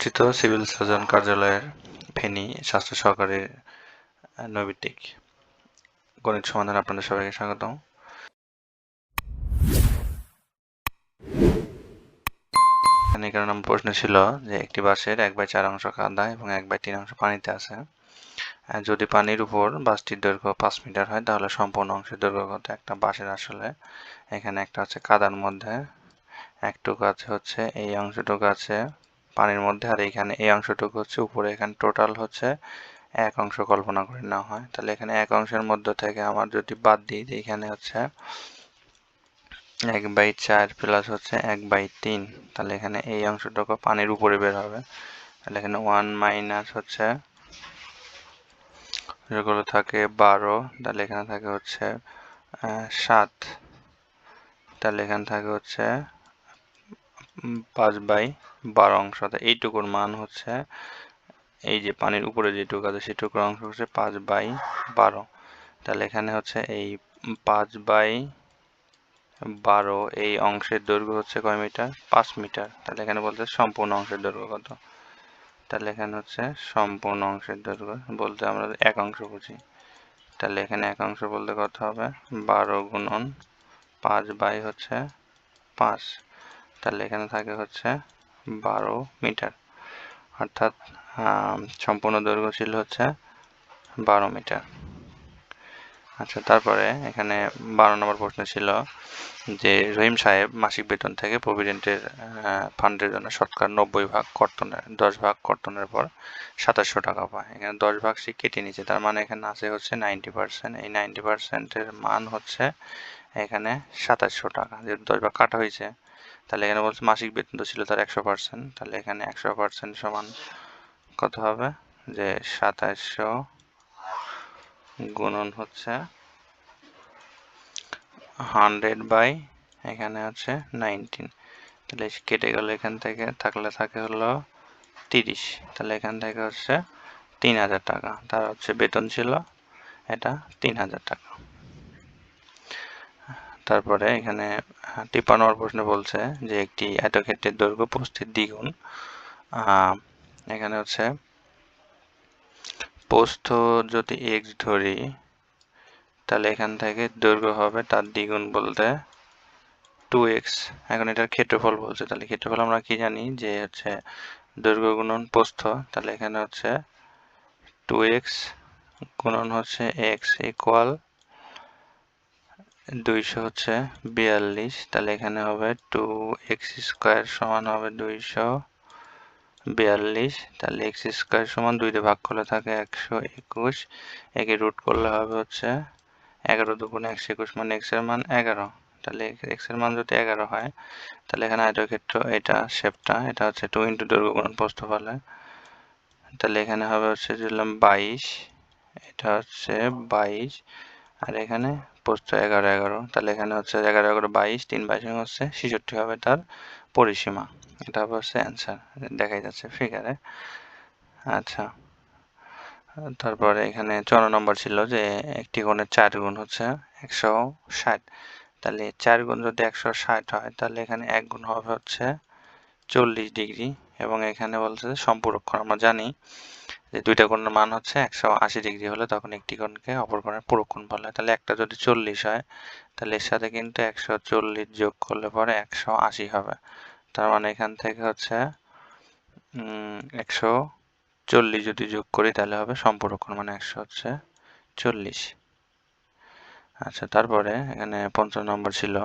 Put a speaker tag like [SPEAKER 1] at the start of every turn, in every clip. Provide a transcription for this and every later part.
[SPEAKER 1] অবস্থিত civil surgeon কার্যালয়ের ফেনী স্বাস্থ্য সহকারীর নৈবিত্তিক গণিত সমাধান আপনাদের সবাইকে স্বাগতম। কারণ আমার প্রশ্ন ছিল যে একটি বাসের এক বাই চার অংশ কাদা এবং এক বাই তিন অংশ পানিতে আছে। যদি পানির উপর বাসটির দৈর্ঘ্য পাঁচ মিটার হয়, তাহলে সম্পূর্ণ অংশের দৈর্ঘ্য কত? একটা বাসের আসলে। এখানে একটা হচ্ছে কাদার মধ্যে, একটুকু আছে হচ্ছে এই অংশটুকু আছে পানির মধ্যে, আর এখানে এই অংশটুকু হচ্ছে উপরে, এখানে টোটাল হচ্ছে এক অংশ কল্পনা করে নেওয়া হয়। তাহলে এখানে এক অংশের মধ্যে থেকে আমার যদি বাদ দিই এখানে হচ্ছে এক বাই চার প্লাস হচ্ছে এক বাই তিন। তাহলে এখানে এই অংশটুকু পানির উপরে বের হবে। তাহলে এখানে ওয়ান মাইনাস হচ্ছে, যেগুলো থাকে বারো, তাহলে এখানে থাকে হচ্ছে সাত। তাহলে এখানে থাকে হচ্ছে পাঁচ বাই বারো অংশ। অর্থাৎ এইটুকুর মান হচ্ছে এই যে পানির উপরে যেটুকু আছে সেটুকুর অংশ হচ্ছে পাঁচ বাই বারো। তাহলে এখানে হচ্ছে এই পাঁচ বাই বারো এই অংশের দৈর্ঘ্য হচ্ছে কয় মিটার? পাঁচ মিটার। তাহলে এখানে বলতে সম্পূর্ণ অংশের দৈর্ঘ্য কত? তাহলে এখানে হচ্ছে সম্পূর্ণ অংশের দৈর্ঘ্য বলতে আমরা এক অংশ বুঝি। তাহলে এখানে এক অংশ বলতে কত হবে? বারো গুণন পাঁচ বাই হচ্ছে পাঁচ। তাহলে এখানে থাকে হচ্ছে বারো মিটার। অর্থাৎ সম্পূর্ণ দৈর্ঘ্য ছিল হচ্ছে বারো মিটার। আচ্ছা তারপরে এখানে বারো নম্বর প্রশ্ন ছিল যে রহিম সাহেব মাসিক বেতন থেকে প্রভিডেন্টের ফান্ডের জন্য শতকরা নব্বই ভাগ কর্তনের, দশ ভাগ কর্তনের পর সাতাশশো টাকা পায়। এখানে দশ ভাগ সে কেটে নিচ্ছে তার মানে এখানে আছে হচ্ছে নাইনটি পার্সেন্ট। এই নাইনটি পার্সেন্টের মান হচ্ছে এখানে সাতাশশো টাকা। যেহেতু দশ ভাগ কাটা হয়েছে তাহলে এখানে বলছে মাসিক বেতন তো ছিল তার একশো পার্সেন্ট। তাহলে এখানে একশো পার্সেন্ট সমান কত হবে? যে সাতাশশো গুণন হচ্ছে হান্ড্রেড বাই এখানে হচ্ছে নাইনটিন। তাহলে কেটে গেল এখান থেকে, থাকলে থাকে হলো তিরিশ। তাহলে এখান থেকে হচ্ছে তিন হাজার টাকা। তার হচ্ছে বেতন ছিল এটা তিন হাজার টাকা। তারপরে এখানে নম্বর প্রশ্ন বলছে যে একটি আয়তক্ষেত্রের দৈর্ঘ্য পোস্তের দ্বিগুণ। এখানে হচ্ছে, পোস্ত যদি এক্স ধরি, তাহলে এখান থেকে দৈর্ঘ্য হবে তার দ্বিগুণ বলতে টু এক্স এখন এটার ক্ষেত্রফল বলছে, তাহলে ক্ষেত্রফল আমরা কি জানি? যে হচ্ছে দৈর্ঘ্য গুণন পোস্ত, তাহলে এখানে হচ্ছে টু এক্স গুণন হচ্ছে এক্স ইকুয়াল দুইশো হচ্ছে বিয়াল্লিশ, তাহলে এখানে হবে টু এক্স স্কোয়ার সমান হবে দুইশো বিয়াল্লিশ, তাহলে এক্স স্কোয়ার সমান দুইতে ভাগ করলে থাকে একশো একুশ, একে রুট করলে হবে হচ্ছে এগারো দুগুণ একশো একুশ মানে এক্সের মান এগারো, তাহলে এক্সের মান যদি এগারো হয়, তাহলে এখানে আয়তক্ষেত্র এটা শেপটা এটা হচ্ছে টু ইন্টু দৈর্ঘ্য গুণ প্রস্থ ফলে তাহলে এখানে হবে হচ্ছে দিলাম বাইশ, এটা হচ্ছে বাইশ আর এখানে প্রস্থ এগারো এগারো। তাহলে এখানে হচ্ছে এগারো এগারো বাইশ, তিন বাইশ হচ্ছে ছেষট্টি হবে তার পরিসীমা। এটা হচ্ছে অ্যান্সার দেখাই যাচ্ছে ফিগারে আচ্ছা। তারপরে এখানে চৌন্ন নম্বর ছিল যে একটি কোণের চার গুণ হচ্ছে একশো ষাট। তাহলে চার গুণ যদি একশো ষাট হয়, তাহলে এখানে এক গুণ হবে হচ্ছে চল্লিশ ডিগ্রি। এবং এখানে বলছে সম্পূরক্ষণ আমরা জানি দুইটা কোণের মান হচ্ছে একশো আশি ডিগ্রি হলে তখন একটি কোণকে অপর কোণের পুরক্ষণ বলা। তাহলে একটা যদি চল্লিশ হয়, তাহলে এর সাথে কিন্তু একশো চল্লিশ যোগ করলে পরে একশো আশি হবে। তার মানে এখান থেকে হচ্ছে একশো চল্লিশ যদি যোগ করি তাহলে হবে সম্পূরক্ষণ মানে একশো হচ্ছে চল্লিশ। আচ্ছা তারপরে এখানে পঞ্চম নম্বর ছিল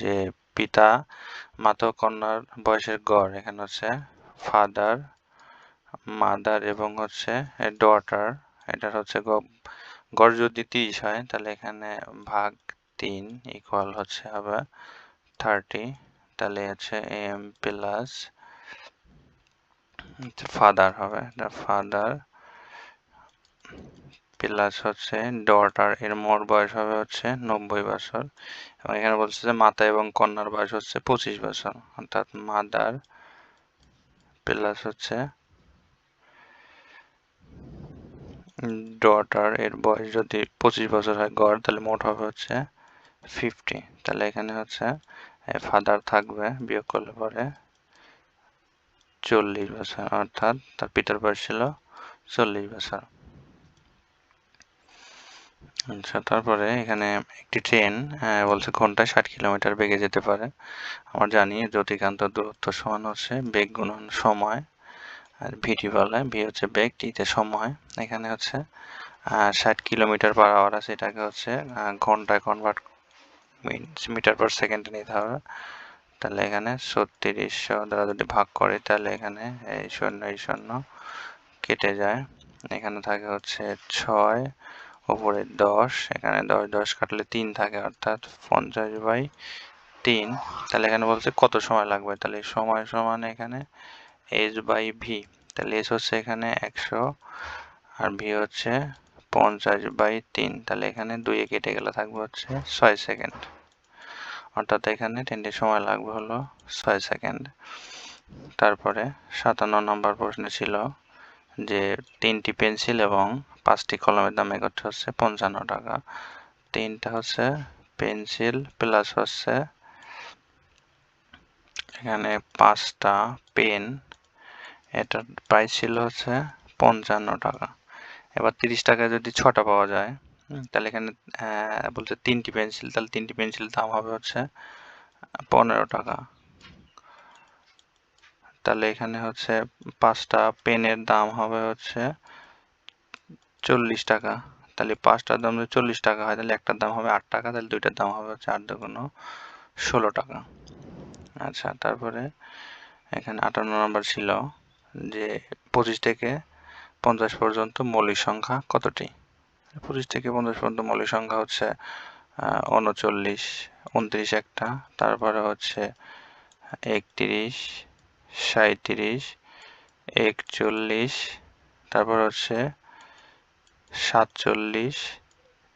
[SPEAKER 1] যে পিতা মাতা কন্যার বয়সের গড়, এখানে হচ্ছে ফাদার মাদার এবং হচ্ছে ডটার এটার হচ্ছে গড় যদি তিরিশ হয়, তাহলে এখানে ভাগ তিন ইকুয়াল হচ্ছে হবে থার্টি তাহলে হচ্ছে এম প্লাস ফাদার হবে। ফাদার প্লাস হচ্ছে ডটার এর মোট বয়স হবে হচ্ছে নব্বই বছর। এবং এখানে বলছে যে মাতা এবং কন্যার বয়স হচ্ছে পঁচিশ বছর। অর্থাৎ মাদার প্লাস হচ্ছে ডটার এর বয়স যদি পঁচিশ বছর হয়, গড়, তাহলে মোট হবে হচ্ছে ফিফটি তাহলে এখানে হচ্ছে ফাদার থাকবে, বিয়োগ করলে পরে চল্লিশ বছর, অর্থাৎ তার পিতার বয়স ছিল চল্লিশ বছর। আচ্ছা তারপরে এখানে একটি ট্রেন বলছে ঘন্টায় ষাট কিলোমিটার বেগে যেতে পারে। আমরা জানি, জ্যোতিকান্ত দূরত্ব সমান হচ্ছে, বেগ গুণন সময়। আর ভিটি বলে ভি হচ্ছে বেগ টিতে সময়। এখানে হচ্ছে ষাট কিলোমিটার পার আওয়ার আছে, এটাকে হচ্ছে ঘন্টায় কনভার্ট মিটার পার সেকেন্ডে নিতে হবে। তাহলে এখানে ছত্রিশশো দ্বারা যদি ভাগ করে, তাহলে এখানে এই শূন্য এই শূন্য কেটে যায়। এখানে থাকে হচ্ছে ছয় ওপরে দশ, এখানে দশ দশ কাটলে তিন থাকে, অর্থাৎ পঞ্চাশ বাই তিন। তাহলে এখানে বলছে কত সময় লাগবে? তাহলে সময় সমান এখানে এস বাই ভি তাহলে এস হচ্ছে এখানে একশো আর ভি হচ্ছে পঞ্চাশ বাই তিন। তাহলে এখানে দুইয়ে কেটে গেলে থাকবে হচ্ছে ছয় সেকেন্ড অর্থাৎ এখানে ট্রেনটির সময় লাগবে হলো ছয় সেকেন্ড তারপরে সাতান্ন নম্বর প্রশ্ন ছিল যে তিনটি পেন্সিল এবং পাঁচটি কলমের দাম একত্রে হচ্ছে পঞ্চান্ন টাকা। তিনটা হচ্ছে পেন্সিল প্লাস হচ্ছে এখানে পাঁচটা পেন এটার প্রাইস ছিল হচ্ছে পঞ্চান্ন টাকা। এবার তিরিশ টাকায় যদি ছটা পাওয়া যায় তাহলে এখানে বলছে তিনটি পেন্সিল তাহলে তিনটি পেন্সিল দাম হবে হচ্ছে পনেরো টাকা। তাহলে এখানে হচ্ছে পাঁচটা পেনের দাম হবে হচ্ছে চল্লিশ টাকা। তাহলে পাঁচটার দাম যদি চল্লিশ টাকা হয়, তাহলে একটার দাম হবে আট টাকা, তাহলে দুইটার দাম হবে হচ্ছে আট দুগুণ ষোলো টাকা। আচ্ছা তারপরে এখানে আটান্ন নম্বর ছিল। যে পঁচিশ থেকে পঞ্চাশ পর্যন্ত মৌলিক সংখ্যা কতটি? পঁচিশ থেকে পঞ্চাশ পর্যন্ত মৌলিক সংখ্যা হচ্ছে উনচল্লিশ, উনত্রিশ একটা, তারপরে হচ্ছে একত্রিশ সাঁত্রিশ একচল্লিশ, তারপর হচ্ছে সাতচল্লিশ,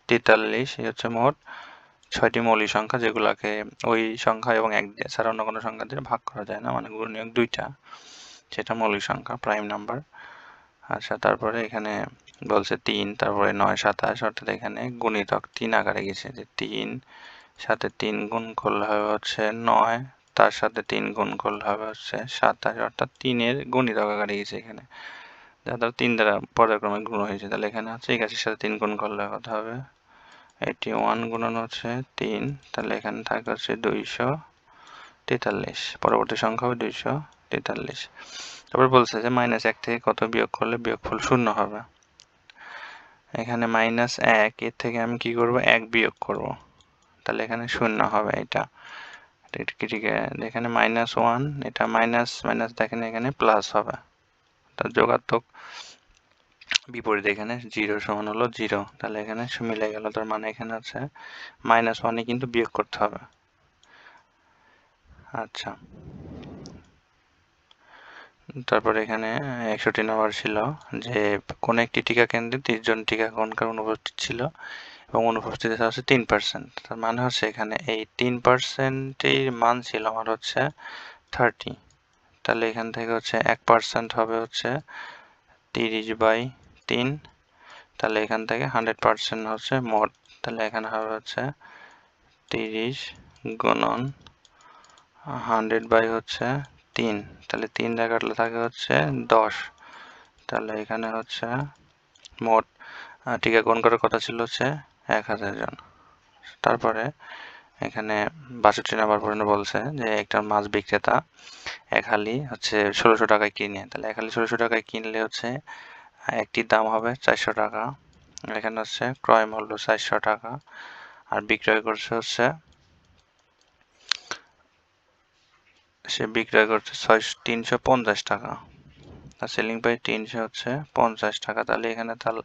[SPEAKER 1] তেতাল্লিশ, এই হচ্ছে মোট ছয়টি মৌলিক সংখ্যা যেগুলোকে ওই সংখ্যা এবং এক দিয়ে ছাড়া অন্য কোনো সংখ্যা দিয়ে ভাগ করা যায় না মানে গুণনীয়ক দুইটা। সেটা মৌলিক সংখ্যা প্রাইম নাম্বার আচ্ছা তারপরে এখানে বলছে তিন, তারপরে নয়, সাতাশ, অর্থাৎ এখানে গুণিতক তিন আকারে গেছে যে তিন, সাথে তিন গুণ করলে হবে হচ্ছে নয়, তার সাথে তিন গুণ করলে হবে হচ্ছে সাতাশ, অর্থাৎ তিনের গুণিতক আকারে গেছে এখানে। যাদের তিন দ্বারা পর্যায়ক্রমে গুণ হয়েছে, তাহলে এখানে হচ্ছে একাশির সাথে তিন গুণ করলে কত হবে? এইটি ওয়ান গুণন হচ্ছে তিন, তাহলে এখানে থাকে হচ্ছে দুইশো তেতাল্লিশ, পরবর্তী সংখ্যা হবে দুইশো তেতাল্লিশ তারপর বলছে যে মাইনাস এক থেকে কত বিয়োগ করলে বিয়োগফল শূন্য হবে। এখানে মাইনাস এক, এর থেকে আমি কি করব? এক বিয়োগ করব। তাহলে এখানে শূন্য হবে এটা। এখানে মাইনাস ওয়ান এটা মাইনাস মাইনাস দেখেন এখানে প্লাস হবে। তার যোগাত্মক বিপরীত এখানে জিরো সমান হলো জিরো তাহলে এখানে মিলে গেল, তার মানে এখানে হচ্ছে মাইনাস ওয়ানে কিন্তু বিয়োগ করতে হবে। আচ্ছা। তারপর এখানে একষট্টি নম্বর ছিল যে, কোন একটি টিকা কেন্দ্রে জন টিকাকরণকার অনুপস্থিত ছিল এবং অনুপস্থিত হচ্ছে তিন পার্সেন্ট তার মানে হচ্ছে এখানে এই তিন পার্সেন্টের মান ছিল আমার হচ্ছে থার্টি তাহলে এখান থেকে হচ্ছে এক পার্সেন্ট হবে হচ্ছে তিরিশ বাই তিন। তাহলে এখান থেকে হান্ড্রেড পার্সেন্ট হচ্ছে মোট। তাহলে এখানে হবে হচ্ছে তিরিশ গুণন হান্ড্রেড বাই হচ্ছে তিন। তাহলে তিন দিয়ে কাটলে থাকে হচ্ছে দশ। তাহলে এখানে হচ্ছে মোট টিকা কোন করার কথা ছিল হচ্ছে এক হাজার জন। তারপরে এখানে বাষট্টি নাম্বার পর্যন্ত বলছে যে একটা মাছ বিক্রেতা এক হালি হচ্ছে ষোলোশো টাকায় কিনে। তাহলে এক হালি ষোলোশো টাকায় কিনলে হচ্ছে একটির দাম হবে চারশো টাকা। এখানে হচ্ছে ক্রয় মূল্য চারশো টাকা। আর বিক্রয় করছে হচ্ছে সে বিক্রয় করছে ছয় তিনশো পঞ্চাশ টাকা। আর সেলিং প্রাইস তিনশো হচ্ছে পঞ্চাশ টাকা। তাহলে এখানে তার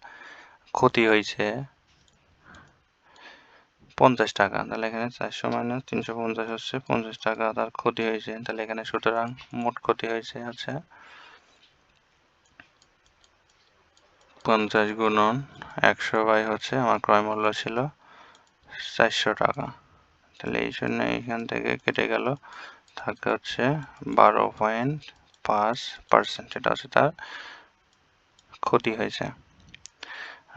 [SPEAKER 1] ক্ষতি হয়েছে পঞ্চাশ টাকা। তাহলে এখানে চারশো মাইনাস তিনশো পঞ্চাশ হচ্ছে পঞ্চাশ টাকা। তার ক্ষতি হয়েছে। তাহলে এখানে সুতরাং মোট ক্ষতি হয়েছে হচ্ছে পঞ্চাশ গুণন একশো বাই হচ্ছে আমার ক্রয় মূল্য ছিল চারশো টাকা। তাহলে এই জন্য এখান থেকে কেটে গেল থাকে হচ্ছে বারো পয়েন্ট পাঁচ পার্সেন্ট, এটা হচ্ছে তার ক্ষতি হয়েছে।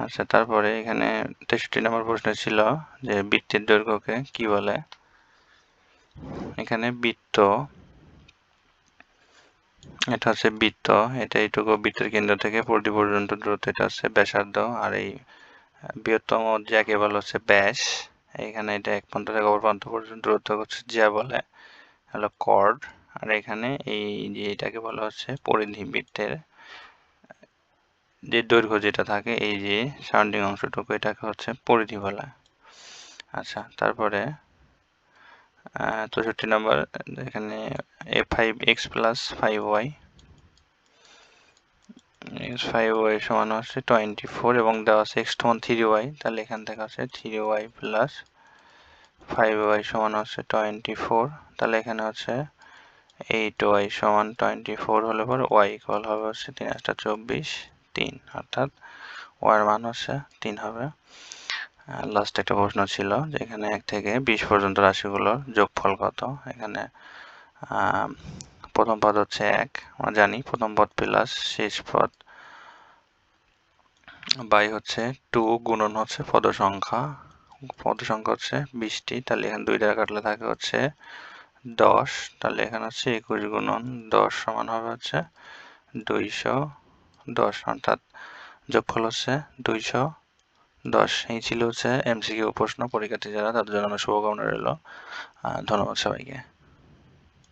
[SPEAKER 1] আচ্ছা তারপরে এখানে তেষট্টি নম্বর প্রশ্ন ছিল যে বৃত্তের দৈর্ঘ্যকে কি বলে? এখানে বৃত্ত, এটা হচ্ছে বৃত্ত, এটা এইটুকু বৃত্তের কেন্দ্র থেকে পর্যন্ত দূরত্ব, এটা হচ্ছে ব্যাসার্ধ, আর এই বৃহত্তম জ্যাকে বলা হচ্ছে ব্যাস, এখানে এটা এক প্রান্ত থেকে অপর পর্যন্ত দূরত্ব হচ্ছে যা বলে। হলো কর্ড, আর এখানে এই যে এটাকে বলা হচ্ছে পরিধি বৃত্তের, যে দৈর্ঘ্য যেটা থাকে, এই যে সাউন্ডিং অংশটুকু এটাকে হচ্ছে পরিধি বলা। আচ্ছা তারপরে চৌষট্টি নম্বর, এখানে এ five x plus five y, x five y সমান হচ্ছে টোয়েন্টি ফোর এবং দেওয়া আছে এক্স সমান থ্রি ওয়াই, তাহলে এখান থেকে হচ্ছে three y plus five y সমান হচ্ছে টোয়েন্টি ফোর তাহলে এখানে হচ্ছে এইট ওয়াই সমান টোয়েন্টি ফোর হলে পর ওয়াই ইকুয়াল হবে হচ্ছে তিন একটা চব্বিশ, তিন, অর্থাৎ ওয়ার মান হচ্ছে তিন হবে। লাস্ট একটা প্রশ্ন ছিল যে এখানে এক থেকে বিশ পর্যন্ত রাশিগুলোর যোগফল কত? এখানে প্রথম পদ হচ্ছে এক, আমরা জানি প্রথম পদ প্লাস শেষ পদ বাই হচ্ছে টু গুণন হচ্ছে পদ সংখ্যা। পদ সংখ্যা হচ্ছে, বিশটি, তাহলে এখানে দুই দ্বারা কাটলে থাকে হচ্ছে দশ, তাহলে এখানে হচ্ছে একুশ গুণন দশ সমান হবে হচ্ছে দুইশো দশ, অর্থাৎ যোগফল হচ্ছে দুইশো দশ। এই ছিল হচ্ছে এমসিকিউ প্রশ্ন, পরীক্ষার্থী যারা, তাদের জন্য শুভকামনা রইল। ধন্যবাদ সবাইকে।